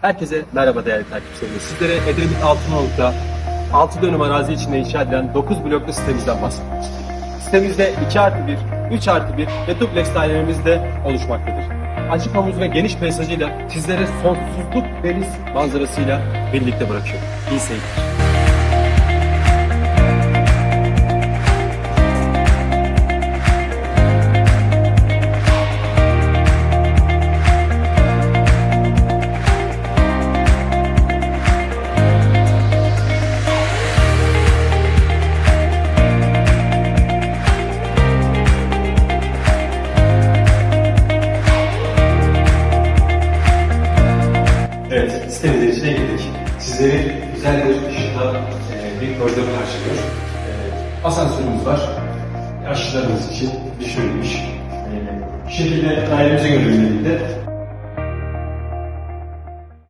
Herkese merhaba değerli takipçilerimiz. Sizlere Edremit Altınoluk'ta 6 dönüm arazi içinde inşa edilen 9 bloklu sitemizden bahsediyoruz. Sitemizde 2 artı 1, 3 artı 1 ve duplex dairelerimiz de oluşmaktadır. Açık havuz ve geniş peyzajıyla sizlere sonsuzluk deniz manzarasıyla birlikte bırakıyorum. İyi seyirler. Evet, sitemizin içine girdik. Sizleri güzel bir ışıkla e, bir koridor karşılıyor. E, asansörümüz var. Yaşlılarımız için düşünülmüş. E, bu şekilde dairemize göre yönelikte